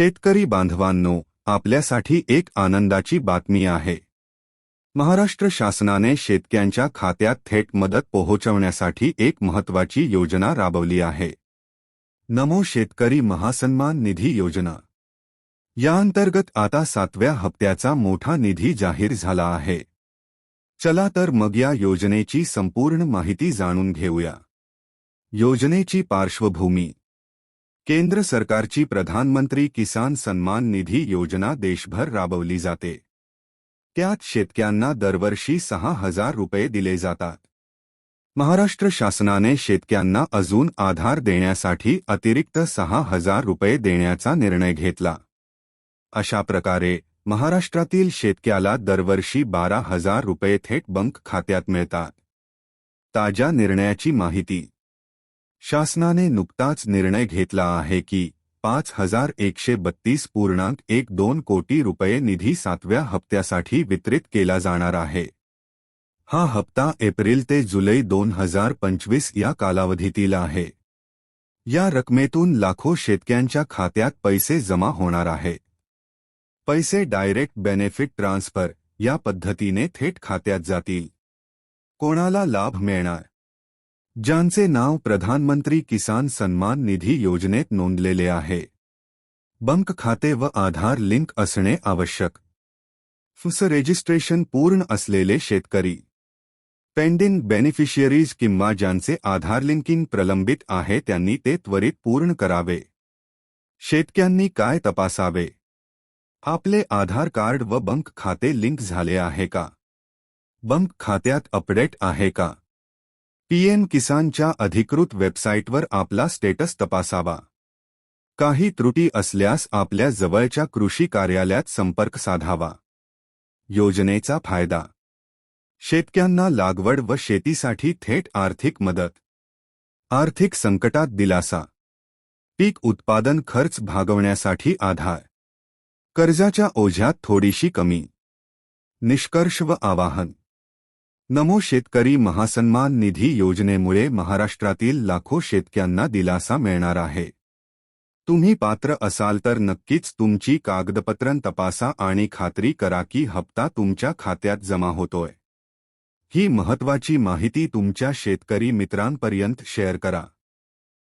शेतकरी बांधवांनो आपल्यासाठी एक आनंदाची बातमी आहे. महाराष्ट्र शासनाने शेतकऱ्यांच्या खात्यात थेट मदत पोहोचवण्यासाठी एक महत्त्वाची योजना राबवली आहे. नमो शेतकरी महासन्मान निधी योजना. याअंतर्गत आता सातव्या हप्त्याचा मोठा निधी जाहीर झाला आहे. चला तर मग या योजनेची संपूर्ण माहिती जाणून घेऊया. योजनेची पार्श्वभूमी. केंद्र सरकारची प्रधानमंत्री किसान सन्मान निधी योजना देशभर राबवली जाते. त्यात शेतक्यांना दरवर्षी सहा हजार रुपये दिले जातात. महाराष्ट्र शासनाने शेतक्यांना अजून आधार देण्यासाठी अतिरिक्त सहा हजार रुपये देण्याचा निर्णय घेतला. अशा प्रकारे महाराष्ट्रातील शेतक्याला दरवर्षी बारा हजार रुपये थेट बँक खात्यात मिळतात. ताज्या निर्णयाची माहिती शासनाने नुकताच निर्णय घेतला आहे की पाच हजार एकशे बत्तीस पूर्णांक एक दोन कोटी रुपये निधी सातव्या हप्त्यासाठी वितरित केला जाणार आहे. हा हप्ता एप्रिल ते जुलै दोन हजार पंचवीस या कालावधीतील आहे. या रकमेतून लाखो शेतक्यांच्या खात्यात पैसे जमा होणार आहे. पैसे डायरेक्ट बेनिफिट ट्रान्सफर या पद्धतीने थेट खात्यात जातील. कोणाला लाभ मिळणार? ज्यांचे नाव प्रधानमंत्री किसान सन्मान निधी योजनेत नोंदलेले आहे बँक खाते व आधार लिंक असणे आवश्यक। फुस रजिस्ट्रेशन पूर्ण असलेले शेतकरी। पेंडिंग बेनिफिशियरीज किंवा ज्यांचे आधार लिंकिंग प्रलंबित आहे त्यांनी ते त्वरित पूर्ण करावे। शेतकऱ्यांनी काय तपासावे? आपले आधार कार्ड व बंक खाते लिंक झाले आहे का? बंक खात्यात अपडेट आहे का? पीएम किसानच्या अधिकृत वेबसाईटवर आपला स्टेटस तपासावा. काही त्रुटी असल्यास आपल्या जवळच्या कृषी कार्यालयात संपर्क साधावा. योजनेचा फायदा. शेतक्यांना लागवड व शेतीसाठी थेट आर्थिक मदत. आर्थिक संकटात दिलासा. पीक उत्पादन खर्च भागवण्यासाठी आधार. कर्जाच्या ओझ्यात थोडीशी कमी. निष्कर्ष व आवाहन. नमो शेतकरी महासन्मान योजने मु महाराष्ट्रातील लाखों शतक दिलासा मिळणार आहे. तुम्ही पात्र असाल तर नक्कीच तुमची कागदपत्रं तपासा आणि खात्री करा कि हप्ता तुम्हार खात्यात जमा होतोय. ही महत्वाची माहिती तुमच्या शेतकरी मित्रांपर्यंत शेयर करा.